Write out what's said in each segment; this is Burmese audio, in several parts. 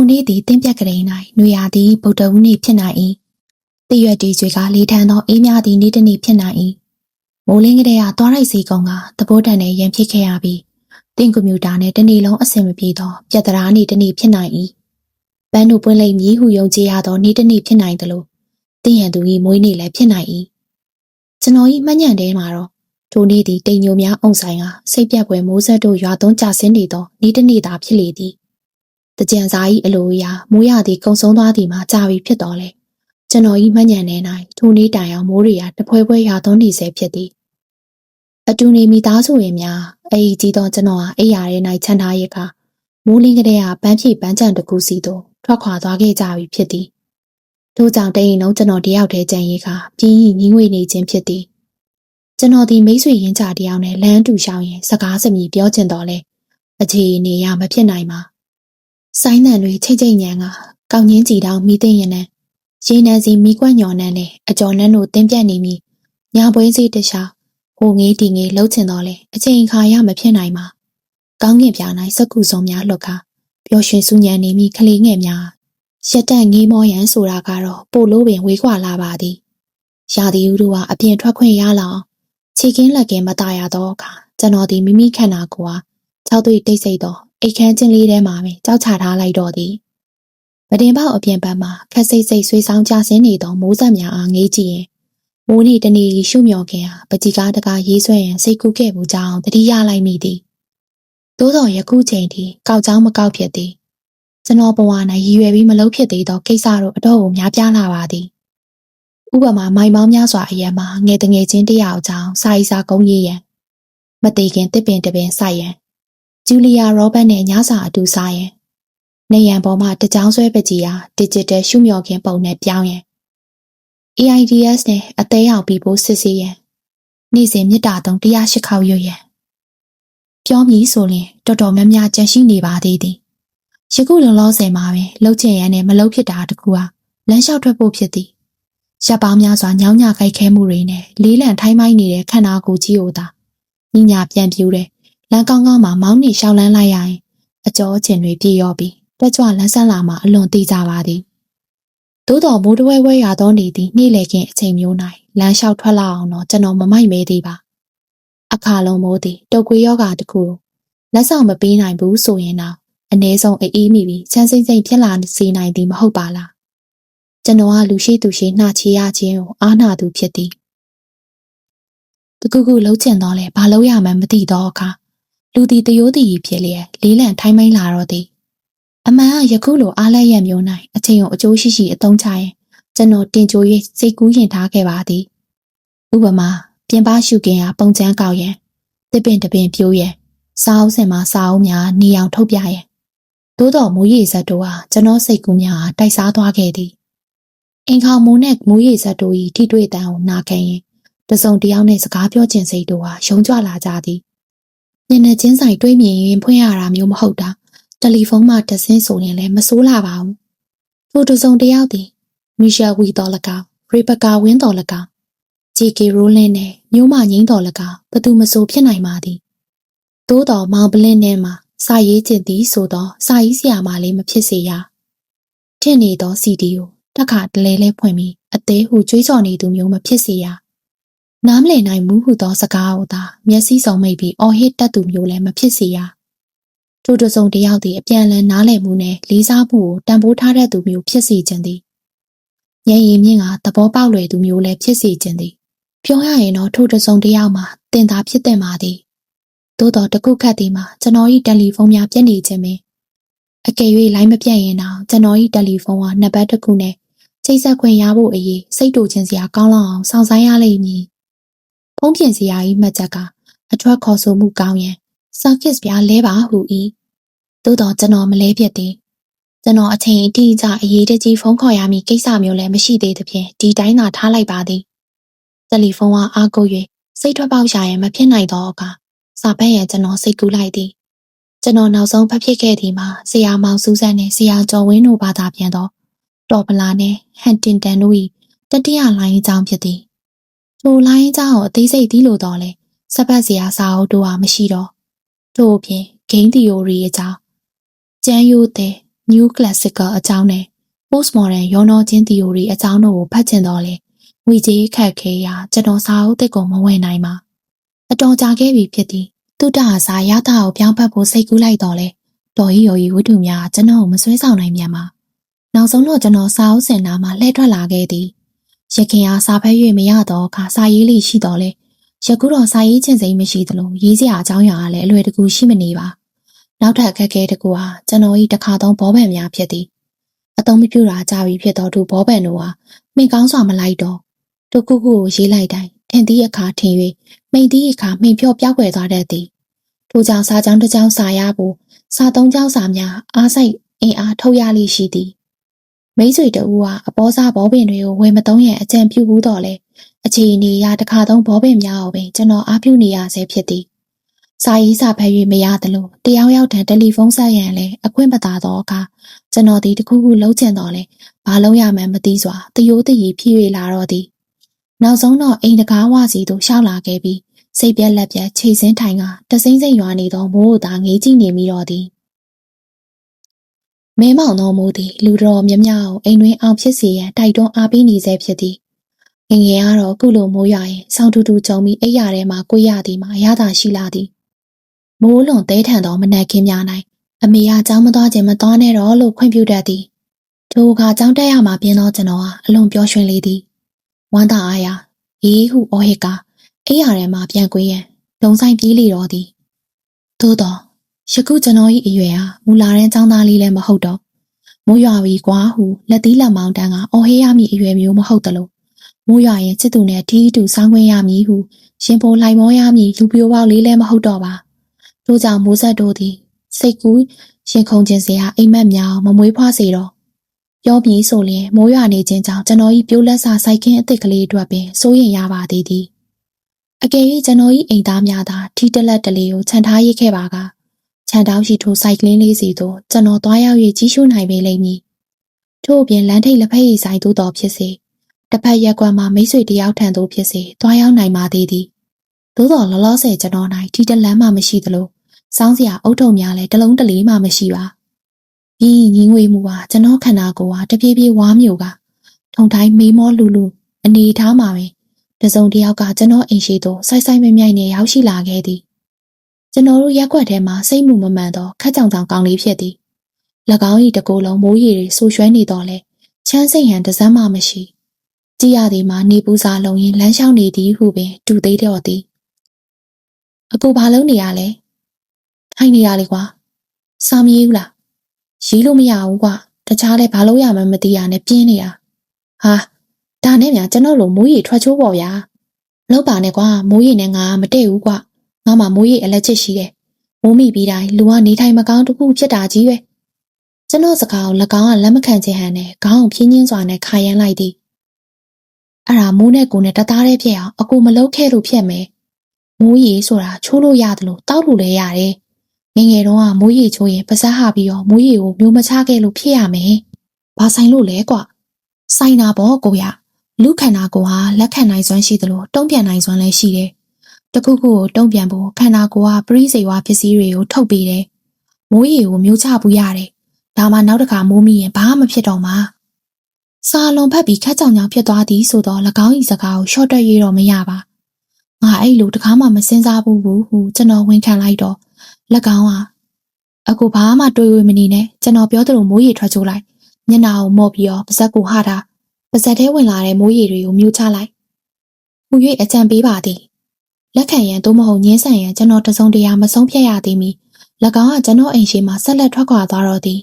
ထိုနေ့သည်တင်းပြက်ကလေး၌နွေရာသည်ဗုဒ္ဓဝုနေ့ဖြစ်နိုင်၏တည့်ရွက်တီကျွေကလေးထန်သောအေးများသည့်နေ့တစ်နေ့ဖြစ်နိုင်၏မိုးလင်းကလေးကသွားရိုက်စီကုန်းကသဘောတန်နဲ့ရန်ဖြစ်ခဲ့ရပြီးတင်ကွန်ပျူတာနဲ့တစ်နေ့လုံးအဆင်မပြေသောပြက်တရားနေ့တစ်နေ့ဖြစ်နိုင်၏ပန်းတို့ပွင့်လိမ့်မည်ဟုယုံကြည်ရသောနေ့တစ်နေ့ဖြစ်နိုင်သလိုတင်ရန်သူ၏မွေးနေ့လည်းဖြစ်နိုင်၏ကျွန်တော်၏မှတ်ညံထဲမှာတော့ထိုနေ့သည်တိမ်ညိုများအုံဆိုင်ကစိတ်ပြက်ပွဲမိုးဆက်တို့ရွာသွန်းကြဆင်းနေသောနေ့တစ်နေ့သာဖြစ်လေသည် တကြံစာ၏အလိုအရာမိုးရသည်ကုံဆုံးသွားသည်မှာကြာပြီဖြစ်တော်လေကျွန်တော်၏မှတ်ညံထဲ၌ထိုနေ့တိုင်အောင်မိုးတွေကတဖွဲဖွဲရွာသွန်းနေစေဖြစ်သည်အတူနေမိသားစုဝင်များအဲ့ဒီကြီးသောကျွန်တော်ဟာအိယာထဲ၌ခြံထားရကမိုးလင်းကလေးကပန်းဖြည့်ပန်းချံတစ်ခုစီသို့ထွက်ခွာသွားခဲ့ကြပြီဖြစ်သည်ထို့ကြောင့်တရင်လုံးကျွန်တော်တယောက်တည်းကြံရည်ကပြင်းရင်ငင်းငွေနေခြင်းဖြစ်သည်ကျွန်တော်ဒီမိတ်ဆွေရင်းချတယောက်နဲ့လမ်းတူရှောင်းရင်စကားစမြည်ပြောချင်တော်လဲအခြေအနေရမဖြစ်နိုင်ပါ ဆိုင်းတန်တွေချိတ်ချိတ်ညံကကောက်ငင်းကြည်တောင်မိသိရင်နဲ့ရေနံစီမိကွက်ညော်နှန်းနဲ့အကျော်နှန်းတို့တင်းပြတ်နေပြီညာပွဲစီတခြားဟိုငေးဒီငေးလှုပ်ချင်တော့လေအချိန်ခါရမဖြစ်နိုင်ပါကောင်းကင်ပြား၌စက္ကူစုံများလှုပ်ကားပျော်ရွှင်စူးညံနေမိကလေးငယ်များရက်တန့်ငေးမောရန်ဆိုတာကတော့ပို့လို့ပင်ဝေးခွာလာပါသည်ရာသီဥတုကအပြင်ထွက်ခွင့်ရလောက်ခြေကင်းလက်ကင်းမตายရတော့အခါကျွန်တော်ဒီမိမိခန္ဓာကိုယ်ဟာ၆သွေးတိတ်ဆိတ်တော့ အိတ်ခမ်းချင်းလေးထဲမှာပဲကြောက်ချထားလိုက်တော့သည်မတင်ပေါက်အပြင်ဘက်မှာခက်စိတ်စိတ်ဆွေးဆောင်ကြဆင်းနေသောမိုးဆက်များအားငေးကြည့်ရင်မိုးနေ့တနေ့ရှုမြော်ခင်ဟာပကြီးကားတကားရေးဆွဲရန်စိတ်ကူးခဲ့မှုကြောင့်တတိယလိုက်မိသည်သို့တော်ယခုချိန်ထိကောက်ကြောင်းမကောက်ဖြစ်သည်ကျွန်တော်ဘဝ၌ရည်ရွယ်ပြီးမလုပ်ဖြစ်သေးသောကိစ္စတို့အတော့ကိုများပြားလာပါသည်ဥပမာမိုင်ပေါင်းများစွာအရက်မှာငယ်တငယ်ချင်းတယောက်ကြောင့်စာရီစာကုန်းရေးရန်မသေးခင်တစ်ပင်တစ်ပင်စိုက်ရန် ဂျူလီယာရောဘတ်နဲ့ညစာအတူစားရန်နေရန်ပေါ်မှာတကြောင်ဆွဲပကြီးဟာ digital ရှုမြော်ခင်ပုံနဲ့ပြောင်းရန် AIDS နဲ့အသေးအောင်ပြီးဖို့စစ်ဆေးရန်နေ့စဉ်မြစ်တာတုံး108ခေါက်ရွရန်ပြောမည်ဆိုရင်တော်တော်များများကြန့်ရှိနေပါသေးသည်ယခုလုံလောဆယ်မှာပင်လှုပ်ချင်ရန်နဲ့မလှုပ်ဖြစ်တာတကူဟာလမ်းလျှောက်ထွက်ဖို့ဖြစ်သည်ရပ်ပေါင်းများစွာညောင်းညခိုက်ခဲမှုတွေနဲ့လေးလံထိုင်းမိုင်းနေတဲ့ခန္ဓာကိုယ်ကြီးကိုသာညညာပြန်ပြူတယ် လမ်းကောင်းကောင်းမှာမောင်းနေရှောက်လန်းလိုက်ရရင်အကျော်အကျင်တွေပြည့်ရောပြီးတွက်ကြွလန်းဆန်းလာမှအလွန်သေးကြပါသည်သို့တော်မိုးတဝဲဝဲရသောနေသည့်နေ့လေခင်အချိန်မျိုး၌လမ်းလျှောက်ထွက်လာအောင်တော့ကျွန်တော်မမိုက်မဲသေးပါအခါလုံးမိုးသည်တုတ်ကွေးယောဂါတခုလက်ဆောင်မပေးနိုင်ဘူးဆိုရင်တော့အ ਨੇ ဆုံးအေးမိပြီးချမ်းစိမ့်စိမ့်ဖြစ်လာစေနိုင်သည်မဟုတ်ပါလားကျွန်တော်ကလူရှိသူရှိနှာချေရခြင်းကိုအားနာသူဖြစ်သည်တကူကူလှုပ်ချင်တော့လေဘာလို့ရမှန်းမသိတော့အခါ လူတီတရိုးတီဖြစ်လျက်လေးလံထိုင်းမိုင်းလာတော့သည်အမှန်ကယခုလိုအားလက်ရမျိုးနိုင်အချိန်ကိုအကျိုးရှိရှိအသုံးချရင်ကျွန်တော်တင်ကြို၍စိတ်ကူးရင်ထားခဲ့ပါသည်ဥပမာပြင်ပရှုခင်ဟာပုံချမ်းကောက်ရန်တစ်ပင်တပင်ပြိုးရန်စားအုပ်စင်မှာစားအုပ်များနေအောင်ထုတ်ပြရန်သို့တော်မိုးရေဇက်တို့ဟာကျွန်တော်စိတ်ကူးများတိုက်စားသွားခဲ့သည်အင်ခေါမိုးနဲ့မိုးရေဇက်တို့၏ထိတွေ့တန်ကိုနာခံရင်တစုံတယောက်နဲ့စကားပြောချင်စိတ်တို့ဟာယုံကြလာကြသည် ညနေချင်းဆိုင်တွေးမြင်ရင်ဖွင့်ရတာမျိုးမဟုတ်တာတယ်လီဖုန်းမှာတဆင်းဆိုရင်လည်းမစိုးလာပါဘူးထိုတစုံတယောက်သည်မီရှယ်ဝီတော်လကောင်ရေဘကာဝင်းတော်လကောင်ဂျီကီရိုလင်းနဲ့မျိုးမငိမ့်တော်လကောင်ဘသူမဆိုဖြစ်နိုင်ပါသည်သို့တော်မောင်ပလင်းထဲမှာစာရေးကျင်သည်ဆိုတော့စာရေးဆရာမလေးမဖြစ်စေရထင်နေသောစီဒီကိုတက်ခါတလဲလဲဖွင့်ပြီးအသေးဟုကြွေးကြော်နေသူမျိုးမဖြစ်စေရ နားမလည်နိုင်ဘူးဟုသောစကားကိုသာမျက်စိစုံမိတ်ပြီးအော်ဟစ်တတ်သူမျိုးလည်းမဖြစ်စေရထိုတစုံတယောက်သည်အပြန်လန်းနားလည်မှုနဲ့လေးစားမှုကိုတန်ဖိုးထားတဲ့သူမျိုးဖြစ်စေခြင်းသည်ညင်ရင်မြင့်ကသဘောပေါက်လွယ်သူမျိုးလည်းဖြစ်စေခြင်းသည်ပြောရရင်တော့ထိုတစုံတယောက်မှာတင်သာဖြစ်တဲ့မှာသည်သို့တော်တခုခတ်သည်မှာကျွန်တော်၏တယ်လီဖုန်းများပြတ်နေခြင်းပင်အကယ်၍လိုင်းမပြတ်ရင်တော့ကျွန်တော်၏တယ်လီဖုန်းဟာနှစ်ပတ်တစ်ခုနဲ့ချိတ်ဆက်ခွင့်ရဖို့အရေးစိတ်တူခြင်းစရာကောင်းလောက်အောင်စောင့်ဆိုင်ရလိမ့်မည် ဖုန်းပြင်စရာ၏မှတ်ချက်ကအထွက်ခေါ်ဆိုမှုကောင်းရင် circuit ပြားလဲပါဟု၏သို့တော့ကျွန်တော်မလဲပြတ်သေးကျွန်တော်အချိန်အတိအကျအရေးတကြီးဖုန်းခေါ်ရမည်ကိစ္စမျိုးလည်းမရှိသေးသဖြင့်ဒီတိုင်းသာထားလိုက်ပါသည်တယ်လီဖုန်းကအားကိုး၍စိတ်ထွက်ပေါက်ရှာရင်မဖြစ်နိုင်တော့အခါစာဖတ်ရန်ကျွန်တော်စိတ်ကူးလိုက်သည်ကျွန်တော်နောက်ဆုံးဖတ်ဖြစ်ခဲ့သည်မှာဆရာမောင်စူးစမ်းနဲ့ဆရာကျော်ဝင်းတို့ဘာသာပြန်တော့တော်ပလာနဲ့ဟန်တင်တန်တို့၏တတိယလိုင်းအကြောင်းဖြစ်သည် ထိုလိုင်းအကြောင်းကိုအသေးစိတ်သိလို့တော့လဲစပတ်စရာစာအုပ်တို့ဟာမရှိတော့ထို့အပြင် game theory အကြောင်းကျန်းရိုးတဲ့ new classical အကြောင်းနဲ့ postmodern ရောနှောခြင်း theory အကြောင်းတို့ကိုဖတ်ချင်တော့လေငွေကြေးခက်ခဲရာကျွန်တော်စာအုပ်တစ်ကိုမဝင်နိုင်ပါအတော်ကြာခဲ့ပြီဖြစ်သည်တုတ္တဟာစာရတာကိုပြောင်းဖတ်ဖို့စိတ်ကူးလိုက်တော့လေတော်ရီရော်ရီဝတ္ထုများကျွန်တော်ကိုမဆွဲဆောင်နိုင်မြန်ပါနောက်ဆုံးတော့ကျွန်တော်စာအုပ်စင်နာမှာလှည့်ထွက်လာခဲ့သည် ရခင်အားစာဖက်၍မရတော့အခါစာရေးလေးရှိတော့လေယခုတော့စာရေးခြင်းစိမ်းမရှိသလိုရေးစရာအကြောင်းအရာကလည်းအလွယ်တကူရှိမနေပါနောက်ထပ်အခက်အခဲတစ်ခုဟာကျွန်တော်ဤတစ်ခါသုံးဘောပန်များဖြစ်သည်အသုံးမပြုတာကြာပြီဖြစ်တော့သူဘောပန်တို့ဟာမိကောင်းစွာမလိုက်တော့သူခုခုကိုရေးလိုက်တိုင်းထင်သည့်အခါထင်၍မိန်သည့်အခါမိန်ဖြော့ပြောက်ွယ်သွားတတ်သည်ထို့ကြောင့်စာကြောင်းတစ်ကြောင်းစာရဖို့စာသုံးကြောင်းစာများအားစိတ်အင်အားထုတ်ရလိရှိသည် မိတ်ဆွေတဦးဟာအပေါ်စားဘောပင်တွေကိုဝယ်မသုံးရန်အကြံပြုဘူးတော့လေအခြေအနေအရတစ်ခါသုံးဘောပင်များကိုပင်ကျွန်တော်အားပြုနေရဆဲဖြစ်သည်စာရေးစာဖတ်၍မရသလိုတယောက်ယောက်တန်တယ်လီဖုန်းဆက်ရန်လည်းအခွင့်မသာသောအခါကျွန်တော်ဒီတခုခုလုံးချင်တော်လဲဘာလုံးရမှန်းမသိစွာတယိုးတရီဖြည့်၍လာတော့သည်နောက်ဆုံးတော့အိမ်တကားဝစီသို့ရှောက်လာခဲ့ပြီးစိတ်ပြက်လက်ပြက်ခြေစင်းထိုင်ကတစိမ့်စိမ့်ရွာနေသောမိုးကိုသာငေးကြည့်နေမိတော့သည် မဲမောင်သောမိုးသည်လူတော်မြမြအောင်အိမ်တွင်အောင်ဖြစ်စေရန်တိုက်တွန်းအားပေးနေစေဖြစ်သည်ငငယ်ကတော့ခုလိုမိုးရွာရင်ဆောင်းတူတူကြုံပြီးအိယာထဲမှာကိုရသည်မှာရတာရှိလာသည်မိုးလွန်သေးထန်သောမနက်ခင်းများ၌အမေကကြောင်းမသွားခြင်းမသွားနဲ့တော့လို့ခွင့်ပြုတတ်သည်ထိုအခါကြောင်းတက်ရမှာပြင်းသောကျွန်တော်ဟာအလွန်ပျော်ရွှင်လေသည်ဝမ်းသာအားရအေးဟုအော်ဟစ်ကအိယာထဲမှာပြန်ကွေးရန်ဒုံဆိုင်ပြေးလေတော့သည်သို့တော့ ယခုကျွန်တော်၏အရွယ်ဟာမူလာတဲ့ចောင်းသားလေးလည်းမဟုတ်တော့မိုးရွာပြီကွာဟုလက်သီးလက်မောင်းတန်းကအော်ဟေးရမည်အရွယ်မျိုးမဟုတ်တလို့မိုးရွာရင်ချစ်သူနဲ့ထီးတူဆောင်းခွင့်ရမည်ဟုရှင်ပိုလိုက်မောရမည်လူပြိုပေါက်လေးလည်းမဟုတ်တော့ပါထို့ကြောင့်မိုးဆက်တို့သည်စိတ်ကူးရင်ခုန်ခြင်းစရာအိမ်မက်များမမွေးဖွားစေတော့ပြောပြီးဆိုလျင်မိုးရွာနေခြင်းကြောင့်ကျွန်တော်၏ပြိုးလက်စာစိုက်ခင်းအသစ်ကလေးအတွက်ပင်စိုးရင်ရပါသေးသည်အကယ်၍ကျွန်တော်၏အိမ်သားများသာထီတလက်တလေးကိုခြံထားရခဲ့ပါက ခြံတောင်းရှိထိုစိုက်ကလင်းလေးစီသို့ကျွန်တော်သွားရောက်၍ကြီးရှုနိုင်ပေလိမ့်မည်ထို့အပြင်လမ်းထိပ်လက်ဖက်ရည်ဆိုင်သို့တော်ဖြစ်စေတစ်ဖက်ရက်ကွက်မှာမိတ်ဆွေတယောက်ထံသို့ဖြစ်စေသွားရောက်နိုင်ပါသေးသည်သို့တော်လောလောဆယ်ကျွန်တော်၌ထီတလန်းမှမရှိသလိုစောင်းစရာအုတ်ထုံများလည်းတလုံးတလေးမှမရှိပါဒီညီငွေမှုဟာကျွန်တော်ခန္ဓာကိုယ်ဟာတပြေးပြေးဝါမျိုးကထုံတိုင်းမေးမောလူလူအနေထားမှာပဲတစုံတယောက်ကကျွန်တော်အိမ်ရှိသို့ဆိုက်ဆိုက်မြိုင်မြိုင်နဲ့ရောက်ရှိလာခဲ့သည် ကျွန်တော်တို့ရက်ွက်ထဲမှာစိတ်မှုမမှန်သောခက်ကြောင်ကြောင်ကောင်းလေးဖြစ်သည်၎င်း၏တကိုယ်လုံးမိုးရီတွေဆူရွှဲနေတော့လဲချမ်းစိတ်ဟန်တစမ်းမှမရှိကြည်ရသည်မှာနေပူစာလုံးရင်လမ်းလျှောက်နေသည်ဟုပင်တူသေးတော့သည်အကူဘာလုံးနေရလဲထိုင်နေရလေကွာစာမရေးဘူးလားရေးလို့မရဘူးကွာတခြားလဲဘာလို့ရမှန်းမသိရနဲ့ပြင်းနေတာဟာဒါနဲ့များကျွန်တော်လိုမိုးရီထွက်ချိုးပေါ့ဗျာလောက်ပါနဲ့ကွာမိုးရီနဲ့ငါမတည့်ဘူးကွာ ငါမှမိုးရီအလက်ချစ်ရှိတယ်မိုးမိပြီးတိုင်းလူကနေထိုင်မကောင်းတခုဖြစ်တာကြီးပဲကျွန်တော်စကားကို၎င်းကလက်မခံချင်ဟန်နဲ့ခေါင်းကိုဖြင်းချင်းစွာနဲ့ခါရမ်းလိုက်သည်အဲ့ဒါမိုးနဲ့ကိုနဲ့တသားတည်းဖြစ်အောင်အကူမလုပ်ခဲ့လို့ဖြစ်မယ်မိုးရီဆိုတာချိုးလို့ရတယ်လို့တောက်လို့လည်းရတယ်ငငယ်တော့ကမိုးရီချိုးရင်ပါဇက်ဟာပြီးတော့မိုးရီကိုမျိုးမချခဲ့လို့ဖြစ်ရမယ်ဘာဆိုင်လို့လဲကွဆိုင်နာပေါ့ကိုရလူခန္ဓာကိုယ်ဟာလက်ခံနိုင်စွမ်းရှိသလိုတုံ့ပြန်နိုင်စွမ်းလည်းရှိတယ် တခုခုကိုတုံ့ပြန်ဖို့ခန္ဓာကိုယ်ကပရိစေဝါပစ္စည်းတွေကိုထုတ်ပေးတယ်မိုးရီကိုမျိုးချပူရတယ်ဒါမှနောက်တစ်ခါမိုးမိရင်ဘာမှမဖြစ်တော့မှာစာလုံးဖက်ပြီးခက်ကြောင်ကြောင်ဖြစ်သွားသည်ဆိုတော့၎င်း၏စကားကိုရှော့တက်ရတော့မရပါငါအဲ့လိုတကားမှမစင်စားဘူးဘူးဟုကျွန်တော်ဝန်ခံလိုက်တော့၎င်းဟာအခုဘာမှတွေးဝေမနေနဲ့ကျွန်တော်ပြောသလိုမိုးရေထွက်ချိုးလိုက်မျက်နှာကိုမော့ပြီးတော့ပါဇက်ကိုဟတာပါဇက်ထဲဝင်လာတဲ့မိုးရေတွေကိုမြူချလိုက်ဟူ၍အကြံပေးပါသည် လက်ခံရန်သို့မဟုတ်ညင်းဆန်ရန်ကျွန်တော်တစုံတရာမဆုံးဖြတ်ရသေးမီ၎င်းကကျွန်တော်အိမ်ရှိမှဆက်လက်ထွက်ခွာသွားတော့သည်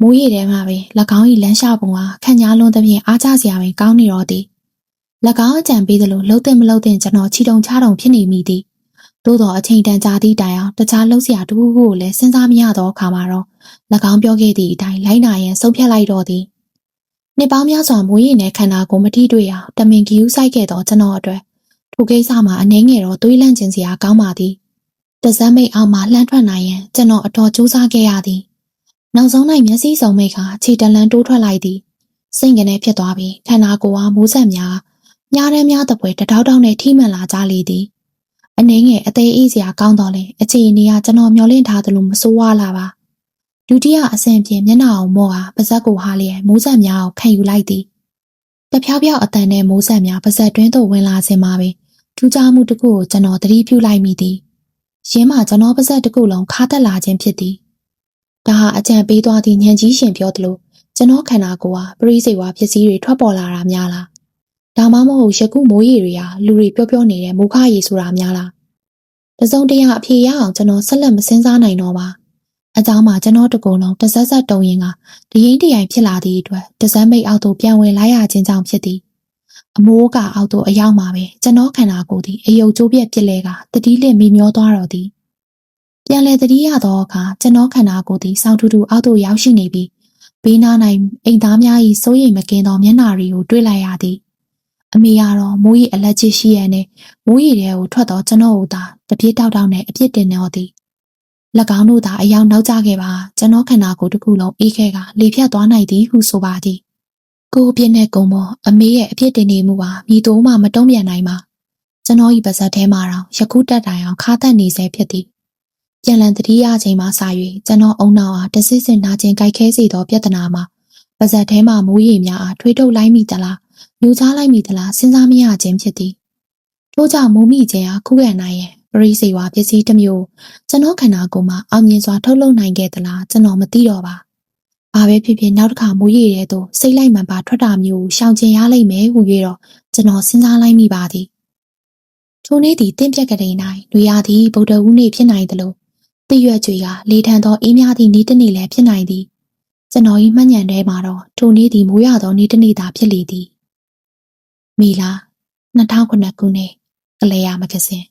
မိုးရေထဲမှာပင်၎င်း၏လမ်းလျှောက်ပုံဟာခန့်ညားလွန်သဖြင့်အားကျစရာပင်ကောင်းနေတော့သည်၎င်းအကြံပေးသလိုလှုပ်တဲ့မလှုပ်တဲ့ကျွန်တော်ချီတုံချတုံဖြစ်နေမိသည်သို့သောအချိန်တန်ကြာသည့်တိုင်အောင်တခြားလှုပ်စရာတခုခုကိုလည်းစဉ်းစားမရသောအခါမှာတော့၎င်းပြောခဲ့သည့်အတိုင်းလိုက်နာရန်ဆုံးဖြတ်လိုက်တော့သည်နှစ်ပေါင်းများစွာမွေးရင်တဲ့ခန္ဓာကိုမထိတွေ့အောင်တမင်ကြီးဥဆိုင်ခဲ့သောကျွန်တော်အတွက် ထိုကိစ္စမှာအနှဲငယ်တော့တွေးလန့်ခြင်းစရာကောင်းပါသည်တစမ်းမိတ်အောင်မှလှမ်းထွက်နိုင်ရန်ကျွန်တော်အတော်ကြိုးစားခဲ့ရသည်နောက်ဆုံး၌မျက်စိစုံမိတ်ကခြေတလန်းတိုးထွက်လိုက်သည်စိတ်ကနေဖြစ်သွားပြီးခန္ဓာကိုယ်အားမိုးဆက်များညားရဲများတပွဲတထောက်ထောက်နဲ့ထိမှန်လာကြလေသည်အနှင်းငယ်အသေးအေးစရာကောင်းတော့လေအခြေအနေကကျွန်တော်မျောလင့်ထားသလိုမဆိုးဝါးလာပါဒုတိယအဆင့်ဖြင့်မျက်နှာအောင်မော့ဟာပါဇက်ကိုဟာလျက်မိုးဆက်များကိုခံယူလိုက်သည်တဖြောက်ဖြောက်အတန်နဲ့မိုးဆက်များပါဇက်တွင်းသို့ဝင်လာစဉ်မှာပင် ထူးခြားမှုတစ်ခုကိုကျွန်တော်သတိပြုလိုက်မိသည်ရင်းမှာကျွန်တော်ပါဇက်တစ်ခုလုံးခါတက်လာခြင်းဖြစ်သည်ဒါဟာအကြံပေးသွားသည့်ညံကြီးရှင်ပြောသလိုကျွန်တော်ခန္ဓာကိုယ်ဟာပရိစေဝါဖြစ်စည်းတွေထွက်ပေါ်လာတာများလားဒါမှမဟုတ်ယခုမိုးရေတွေဟာလူတွေပြောပြောနေတဲ့မူခရေဆိုတာများလားတစုံတရာအဖြေရအောင်ကျွန်တော်ဆက်လက်မစင်းစားနိုင်တော့ပါအကြောင်းမှာကျွန်တော်တကုံလုံးတစက်စက်တုံရင်ကတရင်တရိုင်ဖြစ်လာသည့်အတွက်တစက်မိတ်အောက်သို့ပြန်ဝင်လာရခြင်းကြောင့်ဖြစ်သည် အမိုးကအောက်သို့အရောက်မှာပဲကျွန်တော်ခန္ဓာကိုယ်သည်အယုတ်ကျိုးပြက်ပြစ်လဲကတတိလင့်မိမျောသွားတော်သည်ပြန်လဲတတိရသောအခါကျွန်တော်ခန္ဓာကိုယ်သည်စောင့်ထူးထူးအောက်သို့ရောက်ရှိနေပြီးဘေးနား၌အိမ်သားများ၏စိုးရိမ်မကင်းသောမျက်နှာတွေကိုတွေ့လိုက်ရသည်အမေကတော့မိုးရီအလက်ချစ်ရှိရနဲ့မိုးရီထဲကိုထွက်တော့ကျွန်တော်တို့သာတပြည့်တောက်တောက်နဲ့အပြစ်တင်နေသည်၎င်းတို့သာအယောင်နောက်ကျခဲ့ပါကျွန်တော်ခန္ဓာကိုယ်တစ်ခုလုံးအေးခဲကလေဖြတ်သွားနိုင်သည်ဟုဆိုပါသည် ကိုယ်အပြစ်နဲ့ကုံမောအမေရဲ့အပြစ်တင်နေမှုပါမိတို့မှမတုံ့ပြန်နိုင်ပါကျွန်တော်ဤပါဇက်ထဲမှာတော့ယခုတက်တိုင်အောင်ခါတက်နေစေဖြစ်သည်ပြန်လည်တတိယချိန်မှစ၍ကျွန်တော်အုံနောက်အားတစစ်စစ်နာကျင်ကြိုက်ခဲစေသောပြဿနာမှာပါဇက်ထဲမှမိုးရေများအားထွေးထုတ်လိုက်မိသလားလူချလိုက်မိသလားစဉ်းစားမရခြင်းဖြစ်သည်ထို့ကြောင့်မိုးမိခြင်းအားခုခံနိုင်ရဲ့ပရိစေဝါပစ္စည်းတစ်မျိုးကျွန်တော်ခန္ဓာကိုယ်မှာအောင်မြင်စွာထုတ်လုပ်နိုင်ခဲ့သလားကျွန်တော်မသိတော့ပါ ဘာပဲဖြစ်ဖြစ်နောက်တစ်ခါမိုးရေထဲသို့စိတ်လိုက်မှန်ပါထွက်တာမျိုးရှောင်ကျင်ရလိမ့်မယ်ဟူ၍တော့ကျွန်တော်စဉ်းစားလိုက်မိပါသည်ထိုနေ့သည်တင့်ပြက်ကလေး၌လူရသည်ဗုဒ္ဓဝုနေ့ဖြစ်နိုင်သလိုတည့်ရွက်ကြွေကလေထန်သောအေးများသည့်နေ့တစ်နေ့လည်းဖြစ်နိုင်သည်ကျွန်တော်၏မှတ်ဉာဏ်ထဲမှာတော့ထိုနေ့သည်မိုးရသောနေ့တစ်နေ့သာဖြစ်လေသည်မီလာ2009ခုနှစ်ကလေးရမဂဇင်း